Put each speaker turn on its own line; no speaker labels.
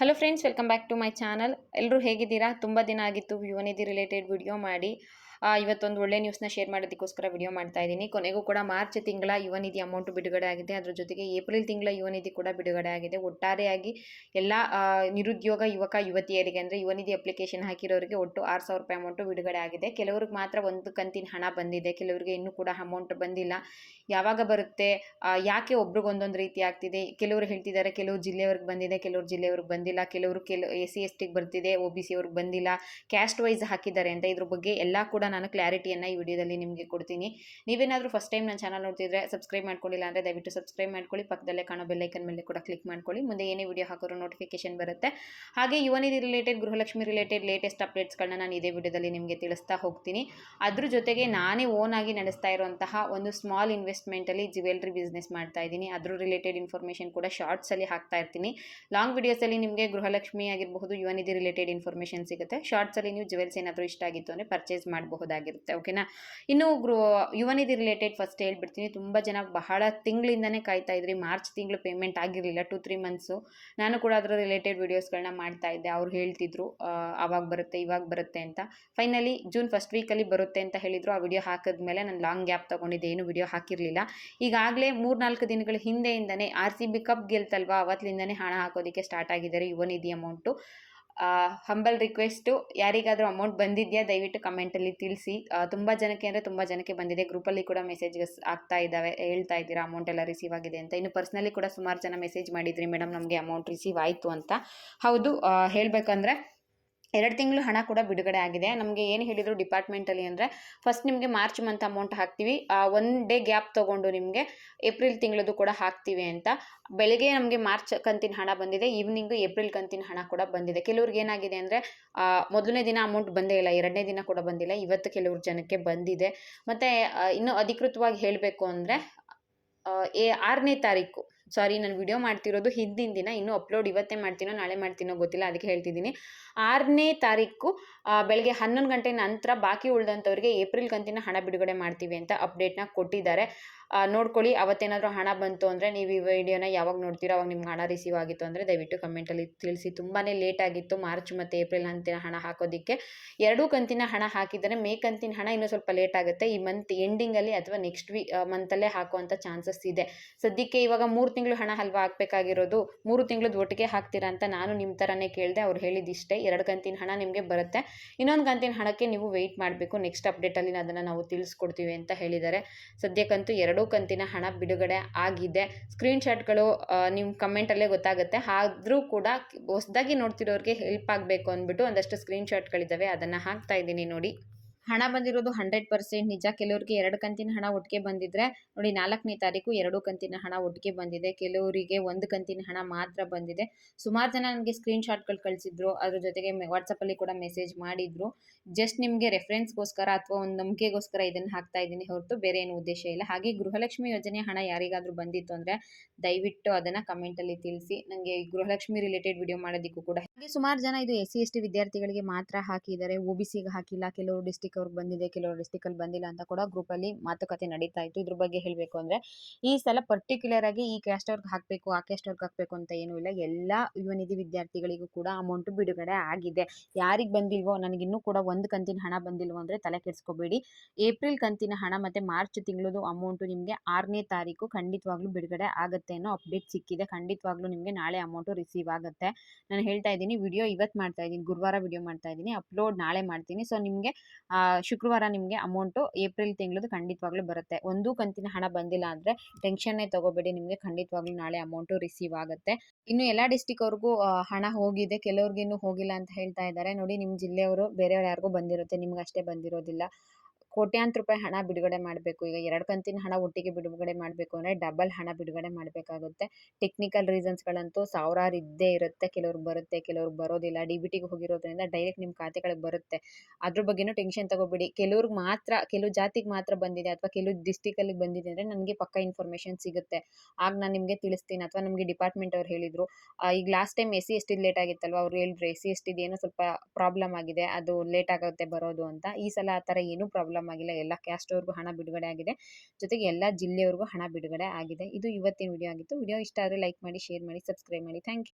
Hello friends welcome back to my channel ಎಲ್ಲರೂ ಹೇಗಿದ್ದೀರಾ? ತುಂಬ ದಿನ ಆಗಿತ್ತು ಯುವನಿಧಿ ರಿಲೇಟೆಡ್ ವಿಡಿಯೋ ಮಾಡಿ. ಇವತ್ತೊಂದು ಒಳ್ಳೆ ನ್ಯೂಸ್ನ ಶೇರ್ ಮಾಡೋದಕ್ಕೋಸ್ಕರ ವಿಡಿಯೋ ಮಾಡ್ತಾ ಇದ್ದೀನಿ. ಕೊನೆಗೂ ಕೂಡ ಮಾರ್ಚ್ ತಿಂಗಳ ಯುವನಿಧಿ ಅಮೌಂಟ್ ಬಿಡುಗಡೆ ಆಗಿದೆ. ಅದರ ಜೊತೆಗೆ ಏಪ್ರಿಲ್ ತಿಂಗಳ ಯುವ ನಿಧಿ ಕೂಡ ಬಿಡುಗಡೆ ಆಗಿದೆ. ಒಟ್ಟಾರೆಯಾಗಿ ಎಲ್ಲ ನಿರುದ್ಯೋಗ ಯುವಕ, ಯುವತಿಯರಿಗೆ ಅಂದರೆ ಯುವ ನಿಧಿ ಅಪ್ಲಿಕೇಶನ್ ಹಾಕಿರೋರಿಗೆ ಒಟ್ಟು ಆರು ಸಾವಿರ ರೂಪಾಯಿ ಅಮೌಂಟು ಬಿಡುಗಡೆ ಆಗಿದೆ. ಕೆಲವ್ರಿಗೆ ಮಾತ್ರ ಒಂದು ಕಂತಿನ ಹಣ ಬಂದಿದೆ. ಕೆಲವರಿಗೆ ಇನ್ನೂ ಕೂಡ ಅಮೌಂಟ್ ಬಂದಿಲ್ಲ. ಯಾವಾಗ ಬರುತ್ತೆ ಯಾಕೆ ಒಬ್ರಿಗೆ ಒಂದೊಂದು ರೀತಿ ಆಗ್ತಿದೆ? ಕೆಲವರು ಹೇಳ್ತಿದ್ದಾರೆ ಕೆಲವು ಜಿಲ್ಲೆಯವ್ರಿಗೆ ಬಂದಿದೆ, ಕೆಲವ್ರು ಜಿಲ್ಲೆಯವ್ರಿಗೆ ಬಂದಿಲ್ಲ, ಕೆಲವರು ಕೆಲ ಎಸ್ ಸಿ ಎಸ್ ಟಿಗೆ ಬರ್ತಿದೆ, ಒ ಬಿ ಸಿ ಅವ್ರಿಗೆ ಬಂದಿಲ್ಲ ಕ್ಯಾಸ್ಟ್ ವೈಸ್ ಹಾಕಿದ್ದಾರೆ ಅಂತ. ಇದ್ರ ಬಗ್ಗೆ ಎಲ್ಲ ಕೂಡ ನಾನು ಕ್ಲಾರಿಟಿಯನ್ನು ಈ ವಿಡಿಯೋದಲ್ಲಿ ನಿಮಗೆ ಕೊಡ್ತೀನಿ. ನೀವೇನಾದರೂ ಫಸ್ಟ್ ಟೈಮ್ ನನ್ನ ಚಾನಲ್ ನೋಡ್ತಿದ್ರೆ ಸಬ್ಸ್ಕ್ರೈಬ್ ಮಾಡ್ಕೊಂಡಿಲ್ಲ ಅಂದರೆ ದಯವಿಟ್ಟು ಸಬ್ಸ್ಕ್ರೈಬ್ ಮಾಡ್ಕೊಳ್ಳಿ, ಪಕ್ಕದಲ್ಲೇ ಕಾಣೋ ಬೆಲ್ಲೈಕನ್ ಮೇಲೆ ಕೂಡ ಕ್ಲಿಕ್ ಮಾಡ್ಕೊಳ್ಳಿ. ಮುಂದೆ ಏನೇ ವಿಡಿಯೋ ಹಾಕೋರು ನೋಟಿಫಿಕೇಶನ್ ಬರುತ್ತೆ. ಹಾಗೆ Yuvanidhi related Gruhalakshmi related latest ಅಪ್ಡೇಟ್ಸ್ಗಳನ್ನ ನಾನು ಇದೇ ವಿಡಿಯೋದಲ್ಲಿ ನಿಮಗೆ ತಿಳಿಸ್ತಾ ಹೋಗ್ತೀನಿ. ಅದ್ರ ಜೊತೆಗೆ ನಾನೇ ಓನ್ ಆಗಿ ನಡೆಸ್ತಾ ಇರುವಂತಹ ಒಂದು ಸ್ಮಾಲ್ ಇನ್ವೆಸ್ಟ್ಮೆಂಟಲ್ಲಿ ಜ್ಯುವೆಲ್ರಿ ಬಿಸ್ನೆಸ್ ಮಾಡ್ತಾ ಇದ್ದೀನಿ. ಅದ್ರ ರಿಲೇಟೆಡ್ ಇನ್ಫಾರ್ಮೇಷನ್ ಕೂಡ ಶಾರ್ಟ್ಸಲ್ಲಿ ಹಾಕ್ತಾ ಇರ್ತೀನಿ. ಲಾಂಗ್ ವಿಡಿಯೋಸಲ್ಲಿ ನಿಮಗೆ ಗೃಹಲಕ್ಷ್ಮಿ ಆಗಿರಬಹುದು, ಯುವನಿಧಿ ರಿಲೇಟೆಡ್ ಇನ್ಫಾರ್ಮೇಷನ್ ಸಿಗುತ್ತೆ. ಶಾರ್ಟ್ಸಲ್ಲಿ ನೀವು ಜ್ಯುವೆಲ್ಸ್ ಏನಾದರೂ ಇಷ್ಟ ಆಗಿತ್ತು ಅಂದರೆ ಪರ್ಚೇಸ್ ಮಾಡಬಹುದಾಗಿರುತ್ತೆ ಓಕೆನಾ ಇನ್ನು ಯುವನಿಧಿ ರಿಲೇಟೆಡ್ ಫಸ್ಟ್ ಹೇಳ್ಬಿಡ್ತೀನಿ. ತುಂಬ ಜನ ಬಹಳ ತಿಂಗಳಿಂದನೇ ಕಾಯ್ತಾ ಇದ್ರಿ. ಮಾರ್ಚ್ ತಿಂಗಳು ಪೇಮೆಂಟ್ ಆಗಿರಲಿಲ್ಲ ಟು ತ್ರೀ ಮಂತ್ಸು ನಾನು ಕೂಡ ಅದರ ರಿಲೇಟೆಡ್ ವೀಡಿಯೋಸ್ಗಳನ್ನ ಮಾಡ್ತಾ ಇದ್ದೆ. ಅವ್ರು ಹೇಳ್ತಿದ್ರು ಆವಾಗ ಬರುತ್ತೆ, ಇವಾಗ ಬರುತ್ತೆ ಅಂತ. ಫೈನಲಿ ಜೂನ್ ಫಸ್ಟ್ ವೀಕಲ್ಲಿ ಬರುತ್ತೆ ಅಂತ ಹೇಳಿದ್ರು. ಆ ವಿಡಿಯೋ ಹಾಕಿದ್ಮೇಲೆ ನಾನು ಲಾಂಗ್ ಗ್ಯಾಪ್ ತೊಗೊಂಡಿದ್ದೆ. ಏನು ವಿಡಿಯೋ ಹಾಕಿರಲಿಲ್ಲ. ಈಗಾಗಲೇ ಮೂರ್ನಾಲ್ಕು ದಿನಗಳ ಹಿಂದೆಯಿಂದನೇ ಆರ್ ಸಿ ಬಿ ಕಪ್ ಗೆಲ್ತಲ್ವಾ? ಅವತ್ತಿಂದನೇ ಹಣ ಹಾಕೋದಕ್ಕೆ ಸ್ಟಾರ್ಟ್ ಆಗಿದ್ದಾರೆ ಯುವನಿಧಿ ಅಮೌಂಟು ಹಂಬಲ್ ರಿಕ್ವೆಸ್ಟು ಯಾರಿಗಾದರೂ ಅಮೌಂಟ್ ಬಂದಿದೆಯಾ? ದಯವಿಟ್ಟು ಕಮೆಂಟಲ್ಲಿ ತಿಳಿಸಿ. ತುಂಬ ಜನಕ್ಕೆ ಅಂದರೆ ತುಂಬ ಜನಕ್ಕೆ ಬಂದಿದೆ. ಗ್ರೂಪಲ್ಲಿ ಕೂಡ ಮೆಸೇಜಸ್ ಆಗ್ತಾ ಇದ್ದಾವೆ. ಹೇಳ್ತಾ ಇದ್ದೀರಾ? ಅಮೌಂಟ್ ಎಲ್ಲ ರಿಸೀವ್ ಆಗಿದೆ ಅಂತ. ಇನ್ನು ಪರ್ಸ್ನಲಿ ಕೂಡ ಸುಮಾರು ಜನ ಮೆಸೇಜ್ ಮಾಡಿದ್ರಿ. ಮೇಡಮ್ ನಮಗೆ ಅಮೌಂಟ್ ರಿಸೀವ್ ಆಯಿತು ಅಂತ. ಹೌದು ಹೇಳ್ಬೇಕಂದ್ರೆ ಎರಡು ತಿಂಗಳು ಹಣ ಕೂಡ ಬಿಡುಗಡೆ ಆಗಿದೆ. ನಮಗೆ ಏನು ಹೇಳಿದರು ಡಿಪಾರ್ಟ್ಮೆಂಟಲ್ಲಿ ಅಂದರೆ ಫಸ್ಟ್ ನಿಮಗೆ ಮಾರ್ಚ್ ಮಂತ್ ಅಮೌಂಟ್ ಹಾಕ್ತೀವಿ. ಒನ್ ಡೇ ಗ್ಯಾಪ್ ತೊಗೊಂಡು ನಿಮಗೆ ಏಪ್ರಿಲ್ ತಿಂಗಳದು ಕೂಡ ಹಾಕ್ತೀವಿ ಅಂತ. ಬೆಳಗ್ಗೆ ನಮಗೆ ಮಾರ್ಚ್ ಕಂತಿನ ಹಣ ಬಂದಿದೆ. ಈವ್ನಿಂಗು ಏಪ್ರಿಲ್ ಕಂತಿನ ಹಣ ಕೂಡ ಬಂದಿದೆ. ಕೆಲವ್ರಿಗೆ ಏನಾಗಿದೆ ಅಂದರೆ ಮೊದಲನೇ ದಿನ ಅಮೌಂಟ್ ಬಂದೇ ಇಲ್ಲ. ಎರಡನೇ ದಿನ ಕೂಡ ಬಂದಿಲ್ಲ. ಇವತ್ತು ಕೆಲವ್ರ ಜನಕ್ಕೆ ಬಂದಿದೆ. ಮತ್ತು ಇನ್ನೂ ಅಧಿಕೃತವಾಗಿ ಹೇಳಬೇಕು ಅಂದರೆ ಆರನೇ ತಾರೀಕು ಸಾರಿ ನಾನು ವಿಡಿಯೋ ಮಾಡ್ತಿರೋದು ಹಿಂದಿನ ದಿನ, ಇನ್ನೂ ಅಪ್ಲೋಡ್ ಇವತ್ತೇ ಮಾಡ್ತೀನೋ ನಾಳೆ ಮಾಡ್ತೀನೋ ಗೊತ್ತಿಲ್ಲ, ಅದಕ್ಕೆ ಹೇಳ್ತಿದ್ದೀನಿ. ಆರನೇ ತಾರೀಕು ಬೆಳಗ್ಗೆ ಹನ್ನೊಂದು ಗಂಟೆ ನಂತರ ಬಾಕಿ ಉಳಿದಂಥವ್ರಿಗೆ ಏಪ್ರಿಲ್ ಕಂತಿನ ಹಣ ಬಿಡುಗಡೆ ಮಾಡ್ತೀವಿ ಅಂತ ಅಪ್ಡೇಟ್ನ ಕೊಟ್ಟಿದ್ದಾರೆ. ನೋಡ್ಕೊಳ್ಳಿ. ಅವತ್ತೇನಾದರೂ ಹಣ ಬಂತು ಅಂದರೆ ನೀವು ಈ ವಿಡಿಯೋನ ಯಾವಾಗ ನೋಡ್ತೀರೋ ಅವಾಗ ನಿಮ್ಗೆ ಹಣ ರಿಸೀವ್ ಆಗಿತ್ತು ಅಂದರೆ ದಯವಿಟ್ಟು ಕಮೆಂಟಲ್ಲಿ ತಿಳಿಸಿ. ತುಂಬಾ ಲೇಟ್ ಆಗಿತ್ತು, ಮಾರ್ಚ್ ಮತ್ತು ಏಪ್ರಿಲ್ ಅಂತಿನ ಹಣ ಹಾಕೋದಕ್ಕೆ. ಎರಡೂ ಕಂತಿನ ಹಣ ಹಾಕಿದರೆ ಮೇ ಕಂತಿನ ಹಣ ಇನ್ನೂ ಸ್ವಲ್ಪ ಲೇಟ್ ಆಗುತ್ತೆ. ಈ ಮಂತ್ ಎಂಡಿಂಗಲ್ಲಿ ಅಥವಾ ನೆಕ್ಸ್ಟ್ ವೀ ಮಂತಲ್ಲೇ ಹಾಕುವಂಥ ಚಾನ್ಸಸ್ ಇದೆ. ಸದ್ಯಕ್ಕೆ ಇವಾಗ ಮೂರು ತಿಂಗಳು ಹಣ ಅಲ್ವಾ ಹಾಕಬೇಕಾಗಿರೋದು? ಮೂರು ತಿಂಗಳದ್ದು ಒಟ್ಟಿಗೆ ಹಾಕ್ತೀರಾ ಅಂತ ನಾನು ನಿಮ್ಮ ಥರನೇ ಕೇಳಿದೆ. ಅವ್ರು ಹೇಳಿದಿಷ್ಟೇ. ಎರಡು ಕಂತಿನ ಹಣ ನಿಮಗೆ ಬರುತ್ತೆ. ಇನ್ನೊಂದು ಕಂತಿನ ಹಣಕ್ಕೆ ನೀವು ವೆಯ್ಟ್ ಮಾಡಬೇಕು. ನೆಕ್ಸ್ಟ್ ಅಪ್ಡೇಟಲ್ಲಿ ಅದನ್ನು ನಾವು ತಿಳಿಸ್ಕೊಡ್ತೀವಿ ಅಂತ ಹೇಳಿದ್ದಾರೆ. ಸದ್ಯಕ್ಕಂತೂ ಎರಡೂ ಕಂತಿನ ಹಣ ಬಿಡುಗಡೆ ಆಗಿದೆ. ಸ್ಕ್ರೀನ್ಶಾಟ್ಗಳು ನಿಮ್ಮ ಕಮೆಂಟಲ್ಲೇ ಗೊತ್ತಾಗುತ್ತೆ. ಆದರೂ ಕೂಡ ಹೊಸದಾಗಿ ನೋಡ್ತಿರೋರಿಗೆ ಹೆಲ್ಪ್ ಆಗಬೇಕು ಅಂದ್ಬಿಟ್ಟು ಒಂದಷ್ಟು ಸ್ಕ್ರೀನ್ಶಾಟ್ಗಳಿದ್ದಾವೆ ಅದನ್ನು ಹಾಕ್ತಾ ಇದ್ದೀನಿ ನೋಡಿ. ಹಣ ಬಂದಿರೋದು ಹಂಡ್ರೆಡ್ ಪರ್ಸೆಂಟ್ ನಿಜ. ಕೆಲವರಿಗೆ ಎರಡು ಕಂತಿನ ಹಣ ಒಟ್ಟಿಗೆ ಬಂದಿದ್ರೆ, ನೋಡಿ ನಾಲ್ಕನೇ ತಾರೀಕು ಎರಡು ಕಂತಿನ ಹಣ ಒಟ್ಟಿಗೆ ಬಂದಿದೆ. ಕೆಲವರಿಗೆ ಒಂದು ಕಂತಿನ ಹಣ ಮಾತ್ರ ಬಂದಿದೆ. ಸುಮಾರು ಜನ ನನಗೆ ಸ್ಕ್ರೀನ್ಶಾಟ್ಗಳು ಕಳಿಸಿದ್ರು. ಅದ್ರ ಜೊತೆಗೆ ವಾಟ್ಸಪ್ಪಲ್ಲಿ ಕೂಡ ಮೆಸೇಜ್ ಮಾಡಿದ್ರು. ಜಸ್ಟ್ ನಿಮಗೆ ರೆಫರೆನ್ಸ್ಗೋಸ್ಕರ ಅಥವಾ ಒಂದು ನಂಬಿಕೆಗೋಸ್ಕರ ಇದನ್ನು ಹಾಕ್ತಾ ಇದ್ದೀನಿ ಹೊರತು ಬೇರೆ ಏನು ಉದ್ದೇಶ ಇಲ್ಲ. ಹಾಗೆ ಗೃಹಲಕ್ಷ್ಮಿ ಯೋಜನೆ ಹಣ ಯಾರಿಗಾದರೂ ಬಂದಿತ್ತು ಅಂದರೆ ದಯವಿಟ್ಟು ಅದನ್ನು ಕಮೆಂಟಲ್ಲಿ ತಿಳಿಸಿ. ನನಗೆ ಗೃಹಲಕ್ಷ್ಮಿ ರಿಲೇಟೆಡ್ ವಿಡಿಯೋ ಮಾಡೋದಕ್ಕೂ ಕೂಡ ಹಾಗೆ ಸುಮಾರು ಜನ ಇದು ಎಸ್ ಸಿ ಎಸ್ ಟಿ ವಿದ್ಯಾರ್ಥಿಗಳಿಗೆ ಮಾತ್ರ ಹಾಕಿದ್ದಾರೆ. ಒ ಬಿ ಸಿಗೆ ಹಾಕಿಲ್ಲ. ಕೆಲವರು ಡಿಸ್ಟಿಕ್ ಅವ್ರಿಗೆ ಬಂದಿದೆ, ಕೆಲವರು ಡಿಸ್ಟಿಕಲ್ಲಿ ಬಂದಿಲ್ಲ ಅಂತ ಕೂಡ ಗ್ರೂಪಲ್ಲಿ ಮಾತುಕತೆ ನಡೀತಾ ಇತ್ತು. ಇದ್ರ ಬಗ್ಗೆ ಹೇಳಬೇಕು ಅಂದ್ರೆ, ಈ ಸಲ ಪರ್ಟಿಕ್ಯುಲರ್ ಆಗಿ ಈ ಕ್ಯಾಸ್ಟ್ ಅವ್ರಿಗೆ ಹಾಕಬೇಕು, ಆ ಕ್ಯಾಸ್ಟ್ ಅವ್ರಿಗೆ ಹಾಕಬೇಕು ಅಂತ ಏನೂ ಇಲ್ಲ. ಎಲ್ಲ ಯುವನಿಧಿ ವಿದ್ಯಾರ್ಥಿಗಳಿಗೂ ಕೂಡ ಅಮೌಂಟ್ ಬಿಡುಗಡೆ ಆಗಿದೆ. ಯಾರಿಗೆ ಬಂದಿಲ್ವೋ ನನಗಿನ್ನೂ ಕೂಡ ಒಂದು ಕಂತಿನ ಹಣ ಬಂದಿಲ್ವೋ ಅಂದ್ರೆ ತಲೆ ಕೆಡಿಸ್ಕೋಬೇಡಿ. ಏಪ್ರಿಲ್ ಕಂತಿನ ಹಣ ಮತ್ತೆ ಮಾರ್ಚ್ ತಿಂಗಳದು ಅಮೌಂಟು ನಿಮಗೆ ಆರನೇ ತಾರೀಕು ಖಂಡಿತವಾಗ್ಲೂ ಬಿಡುಗಡೆ ಆಗುತ್ತೆ ಅನ್ನೋ ಅಪ್ಡೇಟ್ ಸಿಕ್ಕಿದೆ. ಖಂಡಿತವಾಗ್ಲೂ ನಿಮಗೆ ನಾಳೆ ಅಮೌಂಟು ರಿಸೀವ್ ಆಗುತ್ತೆ. ನಾನು ಹೇಳ್ತಾ ಇದ್ದೀನಿ ವಿಡಿಯೋ ಇವತ್ತು ಮಾಡ್ತಾ ಇದ್ದೀನಿ, ಗುರುವಾರ ವಿಡಿಯೋ ಮಾಡ್ತಾ ಇದ್ದೀನಿ ಅಪ್ಲೋಡ್ ನಾಳೆ ಮಾಡ್ತೀನಿ. ಸೊ ನಿಮಗೆ ಶುಕ್ರವಾರ ನಿಮಗೆ ಅಮೌಂಟು ಏಪ್ರಿಲ್ ತಿಂಗಳದು ಖಂಡಿತವಾಗ್ಲೂ ಬರುತ್ತೆ. ಒಂದು ಕಂತಿನ ಹಣ ಬಂದಿಲ್ಲ ಅಂದರೆ ಟೆನ್ಷನ್ನೇ ತಗೋಬೇಡಿ, ನಿಮಗೆ ಖಂಡಿತವಾಗ್ಲೂ ನಾಳೆ ಅಮೌಂಟು ರಿಸೀವ್ ಆಗುತ್ತೆ. ಇನ್ನು ಎಲ್ಲ ಡಿಸ್ಟಿಕ್ ಅವ್ರಿಗೂ ಹಣ ಹೋಗಿದೆ ಕೆಲವ್ರಿಗೆ ಇನ್ನೂ ಹೋಗಿಲ್ಲ ಅಂತ ಹೇಳ್ತಾ ಇದ್ದಾರೆ. ನೋಡಿ ನಿಮ್ಮ ಜಿಲ್ಲೆಯವರು ಬೇರೆಯವ್ರು ಯಾರಿಗೂ ಬಂದಿರುತ್ತೆ ನಿಮ್ಗೆ ಅಷ್ಟೇ ಬಂದಿರೋದಿಲ್ಲ. ಕೋಟ್ಯಾಂತರ ರೂಪಾಯಿ ಹಣ ಬಿಡುಗಡೆ ಮಾಡಬೇಕು. ಈಗ ಎರಡು ಕಂತಿನ ಹಣ ಒಟ್ಟಿಗೆ ಬಿಡುಗಡೆ ಮಾಡಬೇಕು ಅಂದರೆ ಡಬಲ್ ಹಣ ಬಿಡುಗಡೆ ಮಾಡಬೇಕಾಗುತ್ತೆ. ಟೆಕ್ನಿಕಲ್ ರೀಸನ್ಸ್ಗಳಂತೂ ಸಾವಿರಾರು ಇದ್ದೇ ಇರುತ್ತೆ. ಕೆಲವ್ರಿಗೆ ಬರುತ್ತೆ ಕೆಲವ್ರಿಗೆ ಬರೋದಿಲ್ಲ. ಡಿ ಬಿ ಟಿಗೆ ಹೋಗಿರೋದ್ರಿಂದ ಡೈರೆಕ್ಟ್ ನಿಮ್ಮ ಖಾತೆಗಳಿಗೆ ಬರುತ್ತೆ. ಅದ್ರ ಬಗ್ಗೆನೂ ಟೆನ್ಷನ್ ತಗೋಬೇಡಿ. ಕೆಲವ್ರಿಗೆ ಮಾತ್ರ, ಕೆಲವು ಜಾತಿಗೆ ಮಾತ್ರ ಬಂದಿದೆ ಅಥವಾ ಕೆಲವು ಡಿಸ್ಟಿಕಲ್ಲಿ ಬಂದಿದೆ ಅಂದರೆ ನನಗೆ ಪಕ್ಕ ಇನ್ಫಾರ್ಮೇಷನ್ ಸಿಗುತ್ತೆ. ಆಗ ನಾನು ನಿಮಗೆ ತಿಳಿಸ್ತೀನಿ. ಅಥವಾ ನಮಗೆ ಡಿಪಾರ್ಟ್ಮೆಂಟ್ ಅವ್ರು ಹೇಳಿದರು ಈಗ last time S C late ಆಗಿತ್ತಲ್ವ? ಅವ್ರು ಹೇಳಿದ್ರು ಎಸ್ ಸಿ, ಎಸ್ ಟಿದು ಏನೋ ಸ್ವಲ್ಪ ಪ್ರಾಬ್ಲಮ್ ಆಗಿದೆ, ಅದು ಲೇಟ್ ಆಗುತ್ತೆ ಬರೋದು ಅಂತ. ಈ ಸಲ ಆ ಥರ ಏನೂ ಪ್ರಾಬ್ಲಮ್ ಆಗಿಲ್ಲ. ಎಲ್ಲ ಕ್ಯಾಸ್ಟ್ ಅವ್ರಿಗೂ ಹಣ ಬಿಡುಗಡೆ ಆಗಿದೆ. ಜೊತೆಗೆ ಎಲ್ಲ ಜಿಲ್ಲೆಯವ್ರಿಗೂ ಹಣ ಬಿಡುಗಡೆ ಆಗಿದೆ. ಇದು ಇವತ್ತಿನ ವಿಡಿಯೋ ಆಗಿತ್ತು. ವಿಡಿಯೋ ಇಷ್ಟ ಆದರೆ ಲೈಕ್ ಮಾಡಿ ಶೇರ್ ಮಾಡಿ ಸಬ್ಸ್ಕ್ರೈಬ್ ಮಾಡಿ. Thank you